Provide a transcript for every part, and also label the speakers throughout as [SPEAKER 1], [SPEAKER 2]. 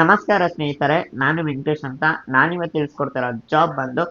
[SPEAKER 1] ನಮಸ್ಕಾರ ಸ್ನೇಹಿತರೆ, ನಾನು ವೆಂಕಟೇಶ್ ಅಂತ. ನಾನಿವತ್ತು ತಿಳಿಸ್ಕೊಡ್ತಿರೋ ಜಾಬ್ ಬಂದು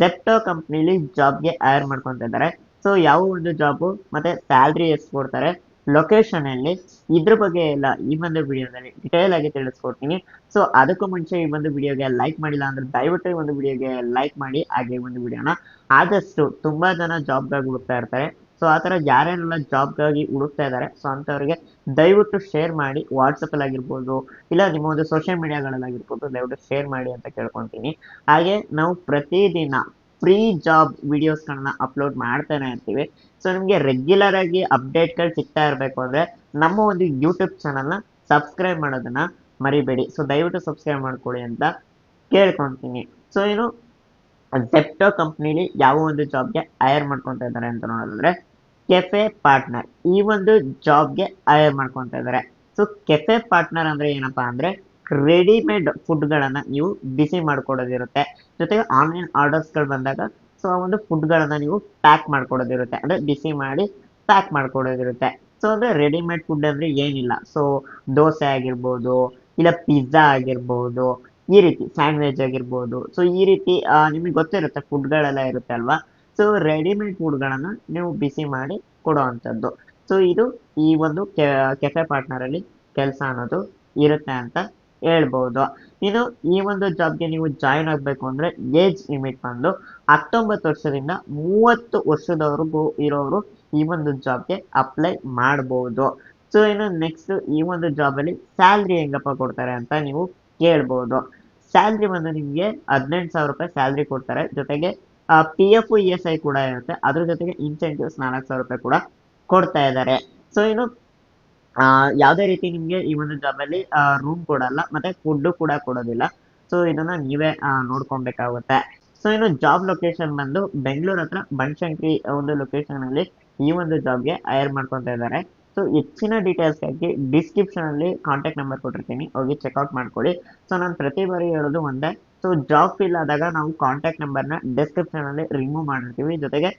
[SPEAKER 1] ಜೆಪ್ಟೋ ಕಂಪ್ನಿಲಿ ಜಾಬ್ಗೆ ಹೈರ್ ಮಾಡ್ಕೊತಾ ಇದ್ದಾರೆ. ಸೊ ಯಾವ ಒಂದು ಜಾಬು ಮತ್ತೆ ಸ್ಯಾಲ್ರಿ ಎಷ್ಟು ಕೊಡ್ತಾರೆ? ಲೊಕೇಶನ್ ಅಲ್ಲಿ. ಇದ್ರ ಬಗ್ಗೆ ಎಲ್ಲ ಈ ಒಂದು ವಿಡಿಯೋದಲ್ಲಿ ಡಿಟೇಲ್ ಆಗಿ ತಿಳಿಸ್ಕೊಡ್ತೀನಿ. ಸೊ ಅದಕ್ಕೂ ಮುಂಚೆ ಈ ಒಂದು ವಿಡಿಯೋಗೆ ಲೈಕ್ ಮಾಡಿಲ್ಲ ಅಂದ್ರೆ ದಯವಿಟ್ಟು ಈ ಒಂದು ವಿಡಿಯೋಗೆ ಲೈಕ್ ಮಾಡಿ ಹಾಗೆ ಒಂದು ವಿಡಿಯೋನ ಆದಷ್ಟು ತುಂಬಾ ಜನ ಜಾಬ್ಗಾಗಿ ಹುಡುಕ್ತಾ ಇರ್ತಾರೆ. ಸೊ ಆ ಥರ ಯಾರೇನೆಲ್ಲ ಜಾಬ್ಗಾಗಿ ಹುಡುಕ್ತಾ ಇದ್ದಾರೆ ಸೊ ಅಂಥವ್ರಿಗೆ ದಯವಿಟ್ಟು ಶೇರ್ ಮಾಡಿ ವಾಟ್ಸಪ್ಪಲ್ಲಿ ಆಗಿರ್ಬೋದು, ಇಲ್ಲ ನಿಮ್ಮ ಒಂದು ಸೋಷಿಯಲ್ ಮೀಡಿಯಾಗಳಲ್ಲಾಗಿರ್ಬೋದು ದಯವಿಟ್ಟು ಶೇರ್ ಮಾಡಿ ಅಂತ ಕೇಳ್ಕೊತೀನಿ. ಹಾಗೆ ನಾವು ಪ್ರತಿದಿನ ಫ್ರೀ ಜಾಬ್ ವಿಡಿಯೋಸ್ಗಳನ್ನ ಅಪ್ಲೋಡ್ ಮಾಡ್ತಾನೆ ಇರ್ತೀವಿ ಸೊ ನಿಮಗೆ ರೆಗ್ಯುಲರ್ ಆಗಿ ಅಪ್ಡೇಟ್ಗಳು ಸಿಗ್ತಾ ಇರಬೇಕು ಅಂದರೆ ನಮ್ಮ ಒಂದು ಯೂಟ್ಯೂಬ್ ಚಾನಲ್ನ ಸಬ್ಸ್ಕ್ರೈಬ್ ಮಾಡೋದನ್ನ ಮರಿಬೇಡಿ. ಸೊ ದಯವಿಟ್ಟು ಸಬ್ಸ್ಕ್ರೈಬ್ ಮಾಡ್ಕೊಳ್ಳಿ ಅಂತ ಕೇಳ್ಕೊತೀನಿ. ಸೊ ಏನು ಜೆಪ್ಟೋ ಕಂಪ್ನಿಲಿ ಯಾವ ಒಂದು ಜಾಬ್ಗೆ ಹೈರ್ ಮಾಡ್ಕೊತಾ ಇದ್ದಾರೆ ಅಂತ ನೋಡಿದ್ರೆ ಕೆಫೆ ಪಾರ್ಟ್ನರ್ ಈ ಒಂದು ಜಾಬ್ಗೆ ಹೈರ್ ಮಾಡ್ಕೊತಾ ಇದ್ದಾರೆ. ಸೊ ಕೆಫೆ ಪಾರ್ಟ್ನರ್ ಅಂದ್ರೆ ಏನಪ್ಪಾ ಅಂದ್ರೆ ರೆಡಿಮೇಡ್ ಫುಡ್ಗಳನ್ನ ನೀವು ಬಿಸಿ ಮಾಡ್ಕೊಡೋದಿರುತ್ತೆ. ಜೊತೆಗೆ ಆನ್ಲೈನ್ ಆರ್ಡರ್ಸ್ಗಳು ಬಂದಾಗ ಸೊ ಆ ಒಂದು ಫುಡ್ಗಳನ್ನ ನೀವು ಪ್ಯಾಕ್ ಮಾಡ್ಕೊಡೋದಿರುತ್ತೆ. ಅಂದ್ರೆ ಬಿಸಿ ಮಾಡಿ ಪ್ಯಾಕ್ ಮಾಡ್ಕೊಡೋದಿರುತ್ತೆ. ಸೊ ಅಂದ್ರೆ ರೆಡಿಮೇಡ್ ಫುಡ್ ಅಂದ್ರೆ ಏನಿಲ್ಲ. ಸೊ ದೋಸೆ ಆಗಿರ್ಬೋದು, ಇಲ್ಲ ಪಿಜ್ಜಾ ಆಗಿರ್ಬೋದು ಈ ರೀತಿ ಸ್ಯಾಂಡ್ವಿಚ್ ಆಗಿರ್ಬೋದು. ಸೊ ಈ ರೀತಿ ನಿಮಗೆ ಗೊತ್ತಿರುತ್ತೆ ಫುಡ್ಗಳೆಲ್ಲ ಇರುತ್ತೆ ಅಲ್ವಾ? ಸೊ ರೆಡಿಮೇಡ್ ಫುಡ್ಗಳನ್ನು ನೀವು ಬಿಸಿ ಮಾಡಿ ಕೊಡುವಂಥದ್ದು. ಸೊ ಇದು ಈ ಒಂದು ಕೆಫೆ ಪಾರ್ಟ್ನರಲ್ಲಿ ಕೆಲಸ ಅನ್ನೋದು ಇರುತ್ತೆ ಅಂತ ಹೇಳ್ಬೋದು. ಇನ್ನು ಈ ಒಂದು ಜಾಬ್ಗೆ ನೀವು ಜಾಯಿನ್ ಆಗಬೇಕು ಅಂದರೆ ಏಜ್ ಲಿಮಿಟ್ ಬಂದು ಹತ್ತೊಂಬತ್ತು ವರ್ಷದಿಂದ ಮೂವತ್ತು ವರ್ಷದವರೆಗೂ ಇರೋರು ಈ ಒಂದು ಜಾಬ್ಗೆ ಅಪ್ಲೈ ಮಾಡ್ಬೋದು. ಸೊ ಇನ್ನು ನೆಕ್ಸ್ಟ್ ಈ ಒಂದು ಜಾಬಲ್ಲಿ ಸ್ಯಾಲ್ರಿ ಹೆಂಗಪ್ಪ ಕೊಡ್ತಾರೆ ಅಂತ ನೀವು ಕೇಳ್ಬೋದು. ಸ್ಯಾಲ್ರಿ ಬಂದು ನಿಮಗೆ ಹದಿನೆಂಟು ಸಾವಿರ ರೂಪಾಯಿ ಸ್ಯಾಲ್ರಿ ಕೊಡ್ತಾರೆ. ಜೊತೆಗೆ P F E S I ಕೂಡ ಇರುತ್ತೆ. ಅದ್ರ ಜೊತೆಗೆ ಇನ್ಸೆಂಟಿವ್ಸ್ ನಾಲ್ಕು ಸಾವಿರ ರೂಪಾಯಿ ಕೂಡ ಕೊಡ್ತಾ ಇದ್ದಾರೆ. ಸೊ ಇನ್ನು ಯಾವುದೇ ರೀತಿ ನಿಮಗೆ ಈ ಒಂದು ಜಾಬಲ್ಲಿ ರೂಮ್ ಕೊಡಲ್ಲ, ಮತ್ತೆ ಫುಡ್ಡು ಕೂಡ ಕೊಡೋದಿಲ್ಲ. ಸೊ ಇದನ್ನ ನೀವೇ ನೋಡ್ಕೊಬೇಕಾಗುತ್ತೆ. ಸೊ ಇನ್ನು ಜಾಬ್ ಲೊಕೇಶನ್ ಬಂದು ಬೆಂಗಳೂರು ಹತ್ರ ಬನಶಂಕರಿ ಒಂದು ಲೊಕೇಶನ್ ಅಲ್ಲಿ ಈ ಒಂದು ಜಾಬ್ಗೆ ಹೈರ್ ಮಾಡ್ಕೊತಾ ಇದ್ದಾರೆ. ಸೊ ಹೆಚ್ಚಿನ ಡೀಟೇಲ್ಸ್ಗಾಗಿ ಡಿಸ್ಕ್ರಿಪ್ಷನಲ್ಲಿ ಕಾಂಟ್ಯಾಕ್ಟ್ ನಂಬರ್ ಕೊಟ್ಟಿರ್ತೀನಿ. ಹೋಗಿ ಚೆಕ್ಔಟ್ ಮಾಡ್ಕೊಳ್ಳಿ. ಸೊ ನಾನು ಪ್ರತಿ ಬಾರಿ ಹೇಳೋದು ಒಂದೇ. ಸೊ ಜಾಬ್ ಫಿಲ್ ಆದಾಗ ನಾವು ಕಾಂಟ್ಯಾಕ್ಟ್ ನಂಬರ್ನ ಡಿಸ್ಕ್ರಿಪ್ಷನಲ್ಲಿ ರಿಮೂವ್ ಮಾಡಿರ್ತೀವಿ. ಜೊತೆಗೆ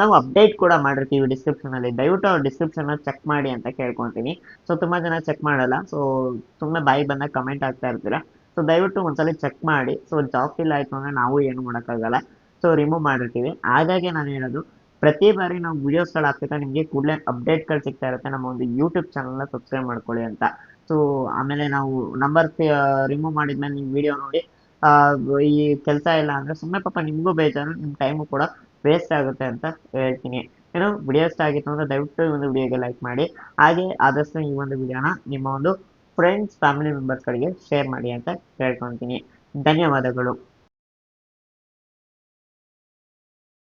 [SPEAKER 1] ನಾವು ಅಪ್ಡೇಟ್ ಕೂಡ ಮಾಡಿರ್ತೀವಿ ಡಿಸ್ಕ್ರಿಪ್ಷನಲ್ಲಿ ದಯವಿಟ್ಟು ಅವ್ರ ಡಿಸ್ಕ್ರಿಪ್ಷನ್ನ ಚೆಕ್ ಮಾಡಿ ಅಂತ ಕೇಳ್ಕೊತೀನಿ. ಸೊ ತುಂಬ ಜನ ಚೆಕ್ ಮಾಡಲ್ಲ. ಸೊ ಸುಮ್ಮನೆ ಬಾಯಿ ಬಂದಾಗ ಕಮೆಂಟ್ ಆಗ್ತಾ ಇರ್ತೀರ? ಸೊ ದಯವಿಟ್ಟು ಒಂದ್ಸಲ ಚೆಕ್ ಮಾಡಿ. ಸೊ ಜಾಬ್ ಫಿಲ್ ಆಯಿತು ಅಂದರೆ ನಾವು ಏನು ಮಾಡೋಕ್ಕಾಗಲ್ಲ. ಸೊ ರಿಮೂವ್ ಮಾಡಿರ್ತೀವಿ. ಹಾಗಾಗಿ ನಾನು ಹೇಳೋದು ಪ್ರತಿ ಬಾರಿ ನಾವು ವಿಡಿಯೋಸ್ಗಳು ಹಾಕ್ತಾ ನಿಮಗೆ ಕೂಡಲೇ ಅಪ್ಡೇಟ್ಗಳು ಸಿಗ್ತಾ ಇರುತ್ತೆ. ನಮ್ಮ ಒಂದು ಯೂಟ್ಯೂಬ್ ಚಾನಲ್ನ ಸಬ್ಸ್ಕ್ರೈಬ್ ಮಾಡ್ಕೊಳ್ಳಿ ಅಂತ. ಸೊ ಆಮೇಲೆ ನಾವು ನಂಬರ್ ರಿಮೂವ್ ಮಾಡಿದ್ಮೇಲೆ ನೀವು ವಿಡಿಯೋ ನೋಡಿ. ಈ ಕೆಲಸ ಇಲ್ಲ ಅಂದರೆ ಸುಮ್ಮನೆ ಪಾಪ ನಿಮಗೂ ಬೇಜಾರು ನಿಮ್ಮ ಟೈಮು ಕೂಡ ವೇಸ್ಟ್ ಆಗುತ್ತೆ ಅಂತ ಹೇಳ್ತೀನಿ. ಏನು ವಿಡಿಯೋ ಆಗಿತ್ತು ಅಂದರೆ ದಯವಿಟ್ಟು ಈ ಒಂದು ವಿಡಿಯೋಗೆ ಲೈಕ್ ಮಾಡಿ. ಹಾಗೆ ಆದಷ್ಟು ಈ ಒಂದು ವಿಡಿಯೋನ ನಿಮ್ಮ ಒಂದು ಫ್ರೆಂಡ್ಸ್ ಫ್ಯಾಮಿಲಿ ಮೆಂಬರ್ಸ್ಗಳಿಗೆ ಶೇರ್ ಮಾಡಿ ಅಂತ ಕೇಳ್ಕೊತೀನಿ ಧನ್ಯವಾದಗಳು.